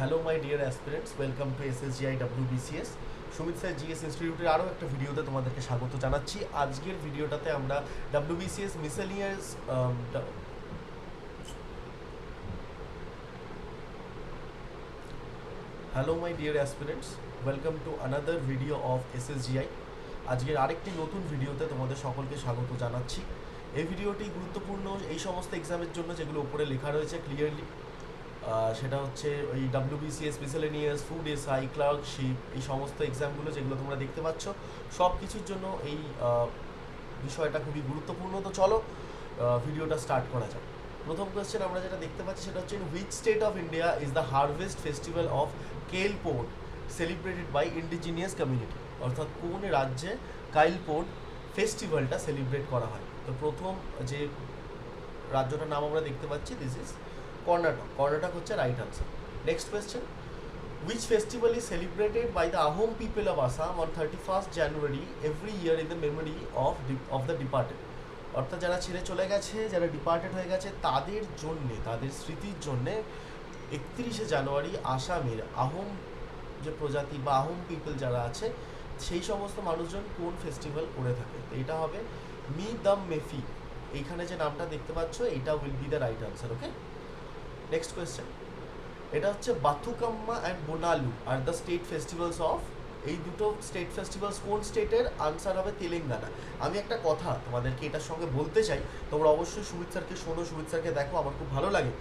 Hello my dear aspirants welcome to S S GI WBCS Sumit sir GS ইনস্টিটিউটের আরও একটা ভিডিওতে তোমাদেরকে স্বাগত জানাচ্ছি। আজকের ভিডিওটাতে আমরা W WBCS miscellaneous hello my dear aspirants welcome to another video of S S GI আজকের আরেকটি নতুন ভিডিওতে তোমাদের সকলকে স্বাগত জানাচ্ছি। এই ভিডিওটি গুরুত্বপূর্ণ এই সমস্ত এক্সামের জন্য যেগুলো উপরে লেখা রয়েছে ক্লিয়ারলি সেটা হচ্ছে ওই WBCS miscellaneous food S SI clerkship এই সমস্ত এক্সামগুলো যেগুলো তোমরা দেখতে পাচ্ছ সব কিছুর জন্য এই বিষয়টা খুবই গুরুত্বপূর্ণ। তো চলো ভিডিওটা স্টার্ট করা যাক। প্রথম কোয়েশ্চেন আমরা যেটা দেখতে পাচ্ছি সেটা হচ্ছে which state of India is the harvest festival of kel port celebrated by indigenous community অর্থাৎ কোন রাজ্যে কাইল পোর্ট ফেস্টিভ্যালটা সেলিব্রেট করা হয়? তো প্রথম যে রাজ্যটার নাম আমরা দেখতে পাচ্ছি দিস ইজ কর্ণাটক কর্ণাটক হচ্ছে right answer next question which festival is celebrated by the Ahom people of Assam on 31st January every year in the memory of the- of the departed? অর্থাৎ যারা ছেড়ে চলে গেছে, যারা ডিপার্টেড হয়ে গেছে, তাদের জন্যে, তাদের স্মৃতির জন্যে একত্রিশে জানুয়ারি আসামের আহোম যে প্রজাতি বা আহোম পিপল যারা আছে, সেই সমস্ত মানুষজন কোন ফেস্টিভ্যাল করে থাকে? তো এটা হবে মি দাম মেফি এইখানে যে নামটা দেখতে পাচ্ছ এইটা will be the right answer okay next question এটা হচ্ছে Bathukamma and Bonalu are the state festivals of এই দুটো স্টেট ফেস্টিভ্যালস কোন স্টেটের আনসার হবে তেলেঙ্গানা আমি একটা কথা তোমাদেরকে এটার সঙ্গে বলতে চাই। তোমরা অবশ্যই সুমিত স্যারকে শোনো, সুমিত স্যারকে দেখো, আমার খুব ভালো লাগে।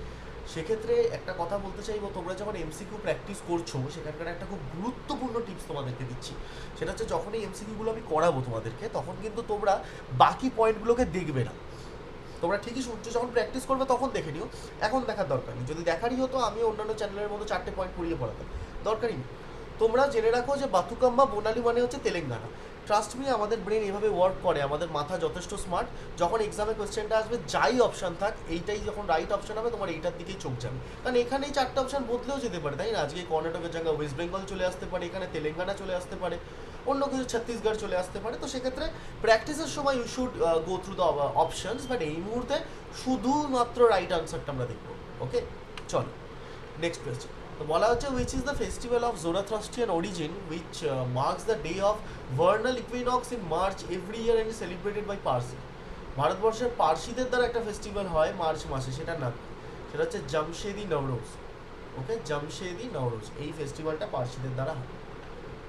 সেক্ষেত্রে একটা কথা বলতে চাইব, তোমরা যখন এমসিকিউ প্র্যাকটিস করছ, সেখানকার একটা খুব গুরুত্বপূর্ণ টিপস তোমাদেরকে দিচ্ছি। সেটা হচ্ছে যখন এই এমসিকিউগুলো আমি করাবো তোমাদেরকে, তখন কিন্তু তোমরা বাকি পয়েন্টগুলোকে দেখবে না। তোমরা ঠিকই সূর্য যখন প্র্যাকটিস করবে তখন দেখে নিও। এখন দেখার দরকার নেই। যদি দেখারই হতো আমি অন্যান্য চ্যানেলের মতো চারটে পয়েন্ট পড়িয়ে পড়াতাম। দরকারই নেই। তোমরা জেনে রাখো যে বাথুকাম্বা বোনালি মানে হচ্ছে তেলেঙ্গানা। ট্রাস্ট মি আমাদের ব্রেন এভাবে ওয়ার্ক করে, আমাদের মাথা যথেষ্ট স্মার্ট যখন এক্সামে কোয়েশ্চেনটা আসবে, যাই অপশান থাক, এইটাই যখন রাইট অপশান হবে, তোমার এইটার দিকেই চোখ যাবে। কারণ এখানেই চারটে অপশান বদলেও যেতে পারে, তাই না? আজকে কর্ণাটকের জায়গায় ওয়েস্ট বেঙ্গল চলে আসতে পারে, এখানে তেলেঙ্গানা চলে আসতে পারে। অন্য কিছু ছত্তিশগড় চলে আসতে পারে, তো সেক্ষেত্রে প্র্যাকটিসের সময় you should go through the options but এই মুহূর্তে শুধুমাত্র রাইট আনসারটা আমরা দেখব ওকে চলো নেক্সট কোয়েশ্চেন তো বলা হচ্ছে which is the festival of Zoroastrian origin which marks the day of vernal equinox in March every year and celebrated by Parsi ভারতবর্ষের পার্সিদের দ্বারা একটা ফেস্টিভ্যাল হয় মার্চ মাসে, সেটা না, সেটা হচ্ছে জামশেদি নওরোজ ওকে জামশেদি নওরোজ এই ফেস্টিভ্যালটা পার্সিদের দ্বারা হয়।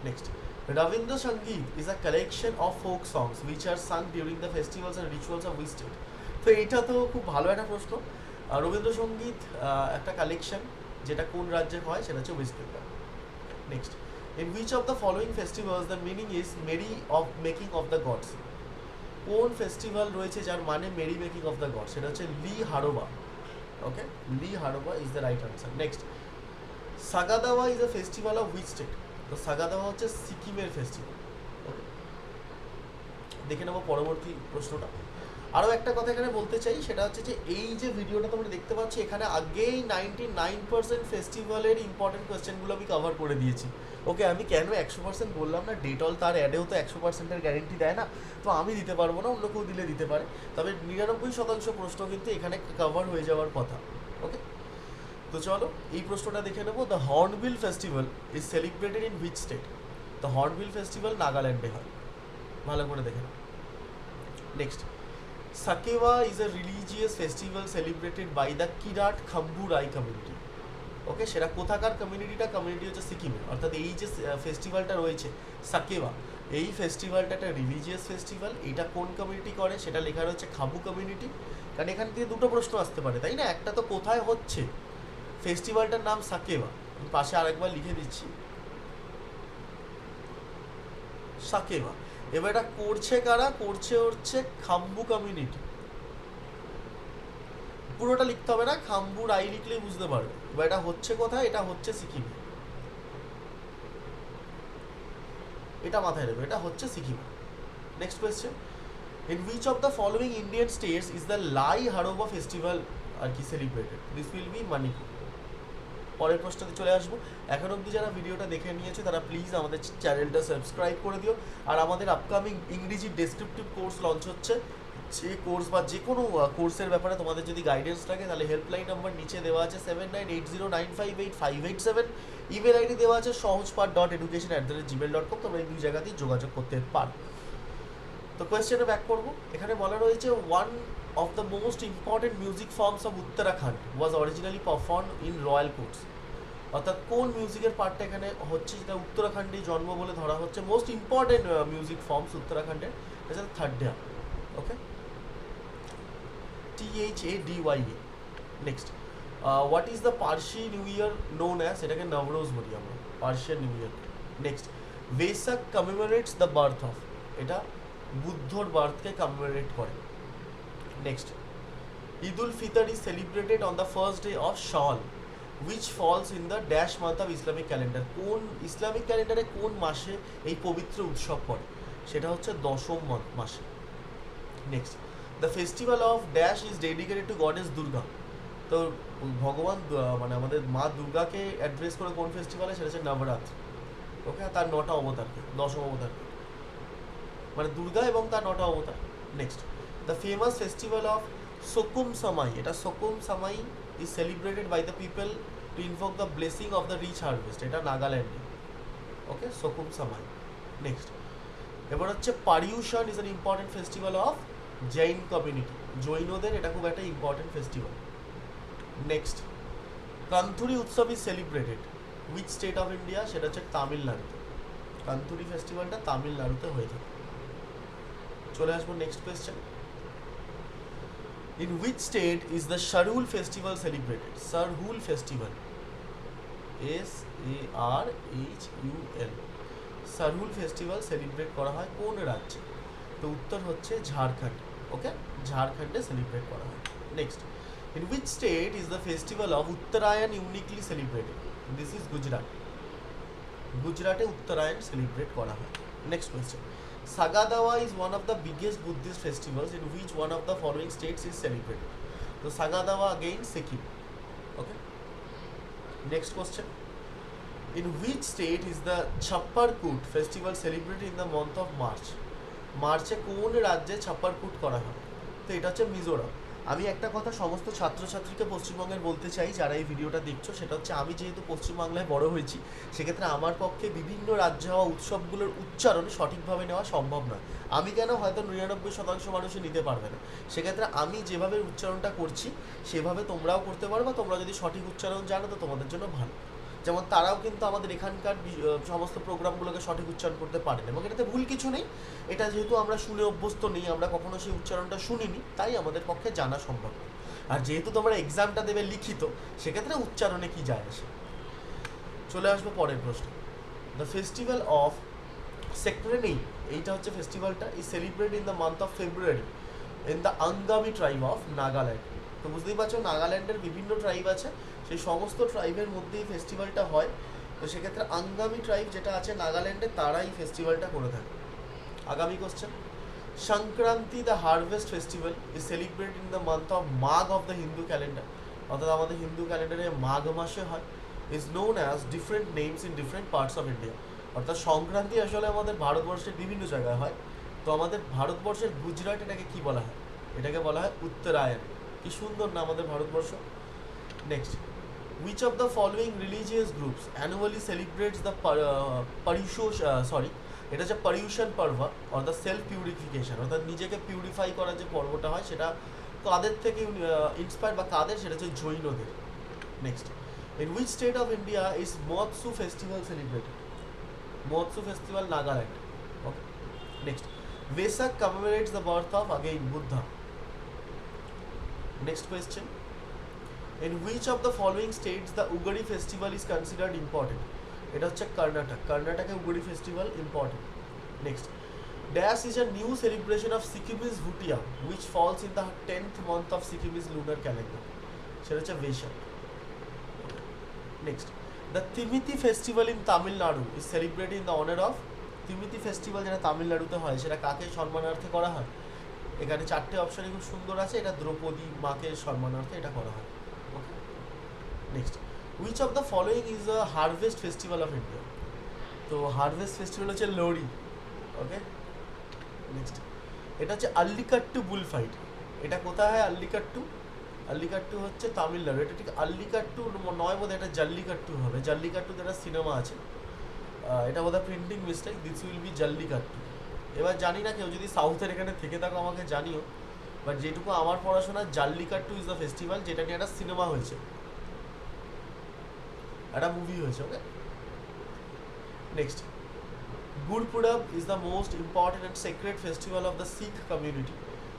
Next Ravindra Sangeet is a collection of folk songs which are sung during the festivals and rituals of which state. তো এটা তো খুব ভালো একটা প্রশ্ন। রবীন্দ্রসঙ্গীত একটা কালেকশন যেটা কোন রাজ্যে হয় সেটা হচ্ছে West Bengal next in which of the following festivals the meaning is merry of making of the gods কোন ফেস্টিভ্যাল রয়েছে যার মানে merry making of the god সেটা হচ্ছে Lai Haraoba okay Lai Haraoba is the right answer next Sagadawa is a festival of which state তো সাগাদাওয়া হচ্ছে সিকিমের festival ওকে দেখে নেব পরবর্তী প্রশ্নটা। আরও একটা কথা এখানে বলতে চাই, সেটা হচ্ছে যে এই যে ভিডিওটা তোমরা দেখতে পাচ্ছ, এখানে আগেই নাইনটি নাইন পার্সেন্ট ফেস্টিভ্যালের ইম্পর্টেন্ট কোয়েশ্চেনগুলো আমি কভার করে দিয়েছি। ওকে আমি কেন একশো পার্সেন্ট বললাম না? ডেটল তার অ্যাডেও তো একশো পার্সেন্টের গ্যারেন্টি দেয় না, তো আমি দিতে পারব না, অন্য কেউ দিলে দিতে পারে। তবে নিরানব্বই শতাংশ প্রশ্ন কিন্তু এখানে কভার হয়ে যাওয়ার কথা ওকে তো চলো, এই প্রশ্নটা দেখে নেব। The hornbill festival is celebrated in which state the hornbill festival নাগাল্যান্ডে হয় ভালো করে দেখে নাও। Next Sakewa is a religious festival celebrated by the Kirat Khambu Rai community okay সেটা কোথাকার কমিউনিটিটা কমিউনিটি হচ্ছে সিকিমে। অর্থাৎ এই যে ফেস্টিভ্যালটা রয়েছে সাকেওয়া এই ফেস্টিভ্যালটা একটা রিলিজিয়াস ফেস্টিভ্যাল এটা কোন কমিউনিটি করে? সেটা লেখা রয়েছে খাবু কমিউনিটি কারণ এখান থেকে দুটো প্রশ্ন আসতে পারে, তাই না? একটা তো কোথায় হচ্ছে? ফেস্টিভ্যালটার নাম আমি পাশে আরেকবার লিখে দিচ্ছি। সাকেওয়া এবার এটা করছে কারা? করছে হচ্ছে খাম্বু কমিউনিটি পুরোটা লিখতে হবে না, খাম্বু রাই লিখলেই বুঝতে পারবে। এবার এটা হচ্ছে কোথায়? এটা হচ্ছে সিকিমে। এটা মাথায় রাখবে। এটা হচ্ছে Sikkim. Next question in which of the following Indian states is the Lai Haraoba festival আর কি celebrated this will be Manipur পরের প্রশ্নতে চলে আসব। এখন অবধি যারা ভিডিওটা দেখে নিয়েছে, তারা প্লিজ আমাদের চ্যানেলটা সাবস্ক্রাইব করে দিও। আর আমাদের আপকামিং ইংরেজি ডেসক্রিপটিভ কোর্স লঞ্চ হচ্ছে। যে কোর্স বা যে কোনো কোর্সের ব্যাপারে তোমাদের যদি গাইডেন্স লাগে, তাহলে হেল্পলাইন নাম্বার নিচে দেওয়া আছে seven nine eight zero nine five eight five eight seven email ID দেওয়া আছে Sahaj Sahajpath dot education at the rate Gmail dot com তোমরা এই দুই জায়গাতেই যোগাযোগ করতে পারো। তো কোয়েশ্চেনে ব্যাক করব। এখানে বলা রয়েছে one of the most important music forms of Uttarakhand was originally perform in royal courts অর্থাৎ কোন মিউজিকের পার্টটা এখানে হচ্ছে যেটা উত্তরাখণ্ডে জন্ম বলে ধরা হচ্ছে? মোস্ট ইম্পর্টেন্ট মিউজিক ফর্মস উত্তরাখণ্ডের এটা third day okay T H A D Y A next what is the Parsi new year known as এটাকে নবরোজ বলি আমরা। Persian new year next Vesak commemorates the birth of এটা বুদ্ধর বার্থকে commemorate করে। Next Eid ul Fitr is celebrated on the first day of Shawwal which falls in the dash month of Islamic calendar কোন Islamic ক্যালেন্ডারে কোন মাসে এই পবিত্র উৎসব পড়ে? সেটা হচ্ছে দশম মাসে। Next the festival of dash is dedicated to goddess Durga তো ভগবান মানে আমাদের মা দুর্গাকে অ্যাড্রেস করে কোন ফেস্টিভ্যালে সেটা হচ্ছে নবরাত্রি। ওকে তার নটা অবতারকে, দশম অবতারকে। মানে দুর্গা এবং তার নটা অবতার। Next the famous festival of Sokum Samai এটা Sokum Samai is celebrated by the people to invoke the blessing of the rich harvest এটা নাগাল্যান্ডে ওকে সকুম সামাই নেক্সট এবার হচ্ছে Paryushan is an important festival of Jain community জৈনদের এটা খুব একটা important festival next Kanthuri উৎসব is celebrated which state of India সেটা হচ্ছে তামিলনাড়ুতে কান্থুরি ফেস্টিভ্যালটা তামিলনাড়ুতে হয়ে থাকে। চলে আসব next question in which state is the Sarhul festival celebrated Sarhul festival S A R H U L Sarhul festival celebrate করা হয় কোন রাজ্যে? তো উত্তর হচ্ছে ঝাড়খণ্ড ওকে ঝাড়খণ্ডে সেলিব্রেট করা হয়। Next in which state is the festival of Uttarayan uniquely celebrated this is Gujarat গুজরাটে উত্তরায়ণ সেলিব্রেট করা হয়। Next question Sagadawa is one of the biggest Buddhist festivals in which one of the following states is celebrated তো Sagadawa again Sikkim okay next question in which state is the Chapcharkut festival celebrated in the month of March মার্চে কোন রাজ্যে ছাপ্পারকুট করা হয়? তো এটা হচ্ছে মিজোরাম। আমি একটা কথা সমস্ত ছাত্রছাত্রীকে পশ্চিমবঙ্গের বলতে চাই, যারা এই ভিডিওটা দেখছ, সেটা হচ্ছে আমি যেহেতু পশ্চিমবাংলায় বড় হয়েছি, সেক্ষেত্রে আমার পক্ষে বিভিন্ন রাজ্য হওয়া উৎসবগুলোর উচ্চারণ সঠিকভাবে নেওয়া সম্ভব নয়। আমি কেন হয়তো নিরানব্বই শতাংশ মানুষই নিতে পারবে না? সেক্ষেত্রে আমি যেভাবে উচ্চারণটা করছি, সেভাবে তোমরাও করতে পারবে তোমরা যদি সঠিক উচ্চারণ জানো, তো তোমাদের জন্য ভালো। যেমন তারাও কিন্তু আমাদের এখানকার সমস্ত প্রোগ্রামগুলোকে সঠিক উচ্চারণ করতে পারেন এবং এটাতে ভুল কিছু নেই। এটা যেহেতু আমরা শুনে অভ্যস্ত নেই, আমরা কখনো সেই উচ্চারণটা শুনিনি, তাই আমাদের পক্ষে জানা সম্ভব নয়। আর যেহেতু তোমরা এক্সামটা দেবে লিখিত, সেক্ষেত্রে উচ্চারণে কি যায় আসে? চলে আসব পরের প্রশ্ন। দ্য ফেস্টিভ্যাল অফ সেক্টরে নেই, এইটা হচ্ছে ফেস্টিভ্যালটা is celebrate in the month of February in the Angami tribe of Nagaland তো বুঝতেই পারছ, নাগাল্যান্ডের বিভিন্ন ট্রাইব আছে, সেই সমস্ত ট্রাইবের মধ্যেই ফেস্টিভ্যালটা হয়। তো সেক্ষেত্রে আঙ্গামি ট্রাইব যেটা আছে নাগাল্যান্ডে তারা এই ফেস্টিভ্যালটা করে থাকে। আগামী question Sankranti the harvest festival is celebrate in the month of Magh of the Hindu calendar অর্থাৎ আমাদের হিন্দু ক্যালেন্ডারে মাঘ মাসে হয়। Is known as different names in different parts of India অর্থাৎ সংক্রান্তি আসলে আমাদের ভারতবর্ষের বিভিন্ন জায়গায় হয়। তো আমাদের ভারতবর্ষের গুজরাট এটাকে কী বলা হয়? এটাকে বলা হয় উত্তরায়ণ। কি সুন্দর না আমাদের Bharatvarsha? Next which of the following religious groups annually celebrates the Paryushan sorry এটা হচ্ছে পারিউশন পর্ব অর দ্য সেলফ পিউরিফিকেশন অর্থাৎ নিজেকে পিউরিফাই করার যে পর্বটা হয় সেটা কাদের থেকে ইন্সপায়ার বা কাদের, সেটা হচ্ছে জৈনদের। Next in which state of India is Moatsu festival celebrated Moatsu festival Nagaland okay next Vesak commemorates the birth of again, Buddha. Next question. In which of the following states the Ugadi festival is considered important? এটা হচ্ছে কর্ণাটক কর্ণাটকে Ugadi festival important next dash is a new celebration of Sikkimese Bhutia which falls in the tenth month of Sikkimese lunar calendar সেটা হচ্ছে Vesak next the Thimithi festival in Tamil Nadu is celebrated in the honour of Thimithi festival যেটা তামিলনাড়ুতে হয়, সেটা কাকে সম্মানার্থে করা হয়? এখানে চারটে অপশানই খুব সুন্দর আছে। এটা দ্রৌপদী মাকে সম্মানার্থে এটা করা হয়। Okay next which of the following is a harvest festival of India তো হারভেস্ট ফেস্টিভ্যাল হচ্ছে লোহড়ি ওকে নেক্সট এটা হচ্ছে আল্লিকাট্টু বুল ফাইট এটা কোথায় হয় আল্লিকাট্টু? আল্লিকাট্টু হচ্ছে তামিলনাড়ু। এটা ঠিক আল্লিকাট্টু নয় বোধ এটা জাল্লিকাট্টু হবে। জাল্লিকাট্টু একটা সিনেমা আছে। এটা বোধহয় printing mistake this will be Jallikattu. এবার জানি না কেউ, যদি সাউথের এখানে থেকে থাকো আমাকে জানিও। বাট যেটুকু আমার পড়াশোনা, Jallikattu is the festival যেটা নিয়ে একটা সিনেমা হয়েছে। একটা মুভি হয়েছে okay next Gurpurab is the most important and secret festival of the Sikh community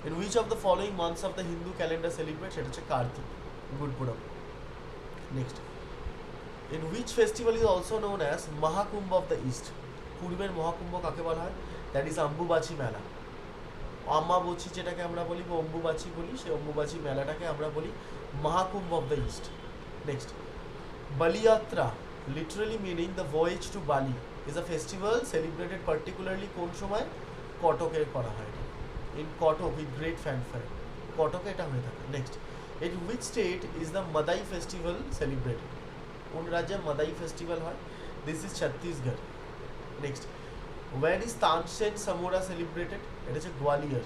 in which of the following months of the Hindu calendar celebrate সেটা হচ্ছে Kartik Gurpurab next in which festival is also known as Mahakumbh of the east পূর্বের মহাকুম্ভ কাকে বলা হয়? That is Ambubachi মেলা। আম্মাবচি যেটাকে আমরা বলি, বা অম্বুবাচি বলি, সেই অম্বুবাচি মেলাটাকে আমরা বলি Mahakumbh of the east. Next Baliyatra literally meaning the voyage to Bali is a festival celebrated particularly কোন সময়? কটকে করা হয়। In Cuttack with great fanfare কটকে এটা হয়ে থাকে। Next in which state is the Madai festival celebrated কোন রাজ্যে মাদাই ফেস্টিভ্যাল হয়? This is Chhattisgarh next one is Tansen Samaroh celebrated এটা হচ্ছে গোয়ালিয়র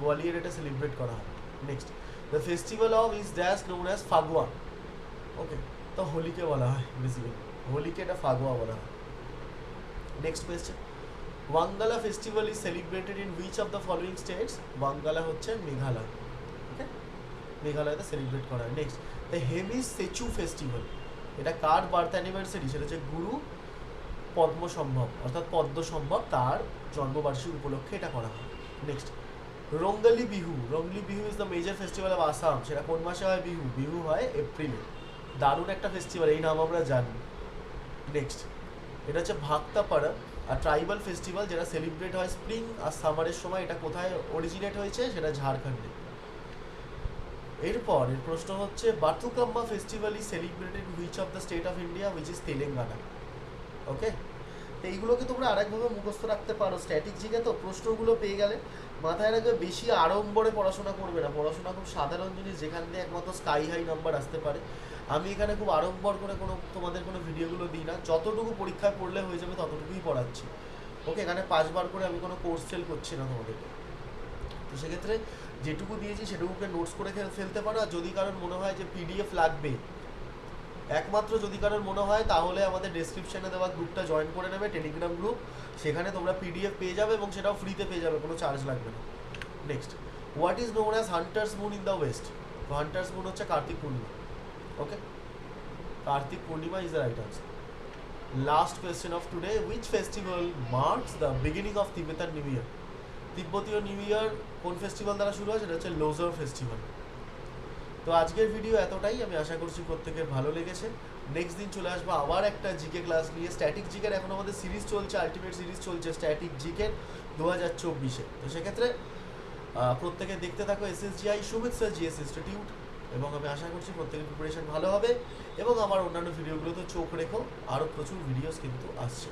গোয়ালিয়র এটা সেলিব্রেট করা হয়। Next the festival of is dash known as Phagua okay তো হোলিকে বলা হয় বেসিক্যালি হোলিকে এটা ফাগুয়া বলা হয়। Next question Wangala festival is celebrated in which of the following states Wangala হচ্ছে মেঘালয়। ওকে মেঘালয়তে সেলিব্রেট করা হয়। Next the Hemis Tsechu festival এটা কার বার্থ অ্যানিভার্সারি সেটা হচ্ছে গুরু পদ্মসম্ভব, অর্থাৎ পদ্মসম্ভব তার জন্মবার্ষিকী উপলক্ষে এটা করা হয়। Next Rongali Bihu. Rongali Bihu is the major festival of Assam সেটা কোন মাসে হয়? বিহু। বিহু হয় এপ্রিলে দারুণ একটা ফেস্টিভ্যাল এই নাম আমরা জানি। নেক্সট এটা হচ্ছে ভাক্তাপাড়া, আর ট্রাইবাল ফেস্টিভ্যাল যেটা সেলিব্রেট হয় স্প্রিং আর সামারের সময়, এটা কোথায় অরিজিনেট হয়েছে? সেটা ঝাড়খণ্ডে। এরপর, এর প্রশ্ন হচ্ছে, Bathukamma festival is celebrated which of the state of India which is Telangana okay তো এইগুলোকে তোমরা আরেকভাবে মুখস্থ রাখতে পারো। স্ট্যাটিক জিকে তো প্রশ্নগুলো পেয়ে গেলে। মাথায় রাখবে বেশি আড়ম্বরে পড়াশোনা করবে না। পড়াশোনা খুব সাধারণ জিনিস, যেখান দিয়ে একমাত্র স্কাই হাই নাম্বার আসতে পারে। আমি এখানে খুব আড়ম্বর করে কোনো, তোমাদের কোনো ভিডিওগুলো দিই না। যতটুকু পরীক্ষায় পড়লে হয়ে যাবে ততটুকুই পড়াচ্ছি। ওকে এখানে পাঁচবার করে আমি কোনো কোর্স ফেল করছি না তোমাদেরকে। তো সেক্ষেত্রে যেটুকু দিয়েছি সেটুকুকে নোটস করে ফেলতে পারো। আর যদি কারণ মনে হয় যে পিডিএফ লাগবে একমাত্র যদি কারোর মনে হয়, তাহলে আমাদের ডেসক্রিপশনে দেওয়া গ্রুপটা জয়েন করে নেবে টেলিগ্রাম গ্রুপ সেখানে তোমরা পিডিএফ পেয়ে যাবে এবং সেটাও ফ্রিতে পেয়ে যাবে, কোনো চার্জ লাগবে না। Next what is known as hunter's moon in the west hunter's moon হচ্ছে Kartik Purnima okay Kartik Purnima is the right answer last question of today which festival marks the beginning of Tibetan new year তিব্বতীয় new year কোন festival দ্বারা শুরু হয়? সেটা হচ্ছে loser festival তো আজকের video এতটাই। আমি আশা করছি প্রত্যেকের ভালো লেগেছে। নেক্সট দিন চলে আসব আবার একটা জিকে ক্লাস নিয়ে। স্ট্যাটিক জিকের এখন আমাদের সিরিজ চলছে আলটিমেট সিরিজ চলছে স্ট্যাটিক জিকের দু হাজার চব্বিশে। তো সেক্ষেত্রে প্রত্যেকে দেখতে থাকো এস এস জিআই শুভেচ্ছা জিএস ইনস্টিটিউট এবং আমি আশা করছি প্রত্যেকের প্রিপারেশন ভালো হবে। এবং আমার অন্যান্য ভিডিওগুলোতে চোখ রেখো। আরও প্রচুর ভিডিওস কিন্তু আসছে।